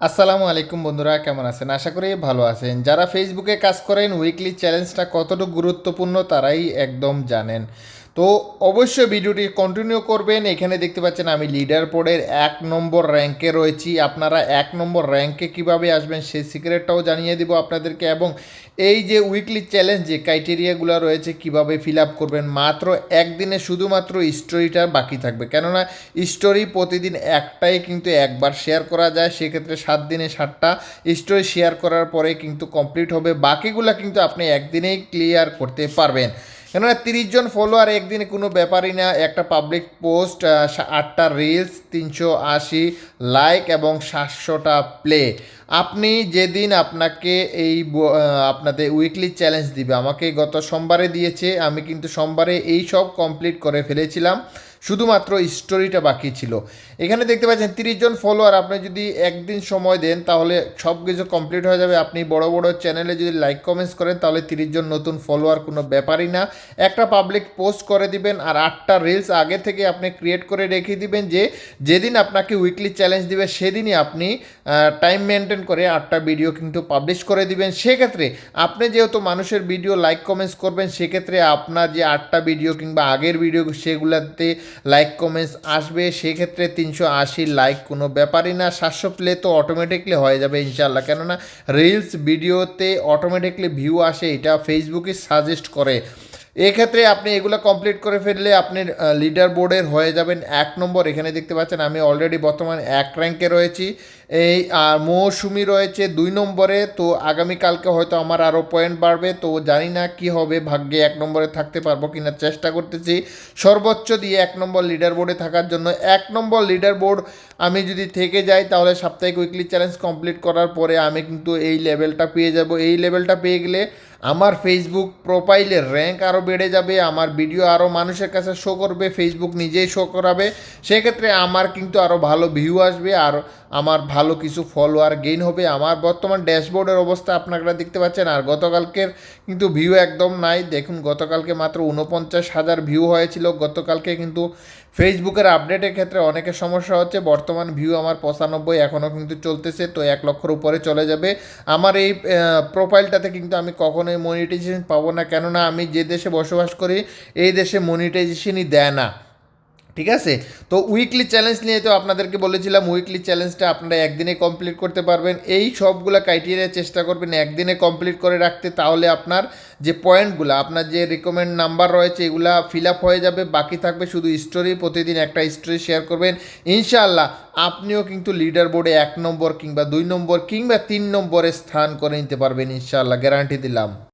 আসসালামু আলাইকুম বন্ধুরা, কেমন আছেন? আশা করি ভালো আছেন। যারা ফেসবুকে কাজ করেন উইকলি চ্যালেঞ্জটা কতটুকু গুরুত্বপূর্ণ তারাই একদম জানেন। তো অবশ্যই ভিডিওটি কন্টিনিউ করবেন। এখানে দেখতে পাচ্ছেন আমি লিডার বোর্ডের এক নম্বর র্যাঙ্কে রয়েছি। আপনারা এক নম্বর র্যাঙ্কে কীভাবে আসবেন সেই সিক্রেটটাও জানিয়ে দিব আপনাদেরকে এবং এই যে উইকলি চ্যালেঞ্জ যে ক্রাইটেরিয়াগুলো রয়েছে কীভাবে ফিল আপ করবেন, মাত্র একদিনে শুধুমাত্র স্টোরিটা বাকি থাকবে। কেননা স্টোরি প্রতিদিন একটাই কিন্তু একবার শেয়ার করা যায়, সেক্ষেত্রে সাত দিনে সাতটা স্টোরি শেয়ার করার পরে কিন্তু কমপ্লিট হবে। বাকিগুলো কিন্তু আপনি একদিনেই ক্লিয়ার করতে পারবেন। কেননা তিরিশ জন ফলোয়ার একদিন কোনো ব্যাপারই না, একটা পাবলিক পোস্ট আটটা রিলস তিনশো আশি লাইক এবং সাতশোটা প্লে আপনি যেদিন আপনাকে এই আপনাদের উইকলি চ্যালেঞ্জ দিবে, আমাকে গত সোমবারে দিয়েছে, আমি কিন্তু সোমবারে এই সব কমপ্লিট করে ফেলেছিলাম। শুধুমাত্র স্টোরিটা বাকি ছিল। এখানে দেখতে পাচ্ছেন তিরিশ জন ফলোয়ার আপনি যদি একদিন সময় দেন, তাহলে সব কিছু কমপ্লিট হয়ে যাবে। আপনি বড় বড় চ্যানেলে যদি লাইক কমেন্টস করেন, তাহলে তিরিশ জন নতুন ফলোয়ার কোনো ব্যাপারই না। একটা পাবলিক পোস্ট করে দিবেন আর আটটা রিলস আগে থেকে আপনি ক্রিয়েট করে রেখে দিবেন যে, যেদিন আপনাকে উইকলি চ্যালেঞ্জ দিবে, সেদিনই আপনি টাইম মেনটেন করে আটটা ভিডিও কিন্তু পাবলিশ করে দিবেন। সেক্ষেত্রে আপনি যেহেতু মানুষের ভিডিও লাইক কমেন্টস করবেন, সেক্ষেত্রে আপনার যে আটটা ভিডিও কিংবা আগের ভিডিও সেগুলোতে লাইক কমেন্টস আসবে, সেক্ষেত্রে তিনশো আশি লাইক কোনো ব্যাপারই না। সাতশো প্লে তো অটোমেটিকলি হয়ে যাবে ইনশাল্লাহ কেননা রিলস ভিডিওতে অটোমেটিকলি ভিউ আসে, এটা ফেসবুকে সাজেস্ট করে। এক্ষেত্রে আপনি এগুলো কমপ্লিট করে ফেললে আপনি লিডার বোর্ডের হয়ে যাবেন এক নম্বর। এখানে দেখতে পাচ্ছেন, আমি অলরেডি বর্তমান এক র্যাঙ্কে রয়েছি। এই, আর মৌসুমি রয়েছে দুই নম্বরে, তো আগামীকালকে হয়তো আমার আরও পয়েন্ট বাড়বে, তো জানি না কি হবে, ভাগ্যে এক নম্বরে থাকতে পারব কিনা চেষ্টা করতেছি। সর্বোচ্চ দিয়ে এক নম্বর লিডার বোর্ডে থাকার জন্য, এক নম্বর লিডার বোর্ড আমি যদি থেকে যাই, তাহলে সাপ্তাহিক উইকলি চ্যালেঞ্জ কমপ্লিট করার পরে আমি কিন্তু এই লেভেলটা পেয়ে যাব। এই লেভেলটা পেয়ে গেলে আমার ফেসবুক প্রোফাইলের র্যাঙ্ক আরও বেড়ে যাবে, আমার ভিডিও আরও মানুষের কাছে শো করবে ফেসবুক নিজেই শো করাবে। সেক্ষেত্রে আমার কিন্তু আরও ভালো ভিউ আসবে, আর আমার ভালো কিছু ফলোয়ার গেইন হবে। আমার বর্তমান ড্যাশবোর্ডের অবস্থা আপনারা দেখতে পাচ্ছেন। আর গতকালকের কিন্তু ভিউ একদম নাই। দেখুন, গতকালকে মাত্র উনপঞ্চাশ হাজার ভিউ হয়েছিল। গতকালকে কিন্তু ফেসবুকের আপডেটের ক্ষেত্রে অনেকের সমস্যা হচ্ছে। বর্তমান ভিউ আমার পঁচানব্বই, এখনও কিন্তু চলতেছে। তো এক লক্ষর উপরে চলে যাবে। আমার এই প্রোফাইলটাতে কিন্তু আমি কখনোই মনিটাইজেশন পাবো না। কেননা আমি যে দেশে বসবাস করি, এই দেশে মনিটাইজেশনই দেয় না। ঠিক আছে? তো উইকলি চ্যালেঞ্জ নিয়ে তো আপনাদেরকে বলেছিলাম উইকলি চ্যালেঞ্জটা আপনারা একদিনে কমপ্লিট করতে পারবেন। এই সবগুলো ক্রাইটেরিয়া চেষ্টা করবেন একদিনে কমপ্লিট করে রাখতে, তাহলে আপনার যে পয়েন্টগুলো আপনার যে রিকমেন্ড নাম্বার রয়েছে, এগুলা ফিল আপ হয়ে যাবে। বাকি থাকবে শুধু স্টোরি প্রতিদিন একটা স্টোরি শেয়ার করবেন। ইনশাআল্লাহ, আপনিও কিন্তু লিডার বোর্ডে এক নম্বর কিংবা দুই নম্বর কিংবা তিন নম্বরে স্থান করে নিতে পারবেন, ইনশাআল্লাহ। গ্যারান্টি দিলাম।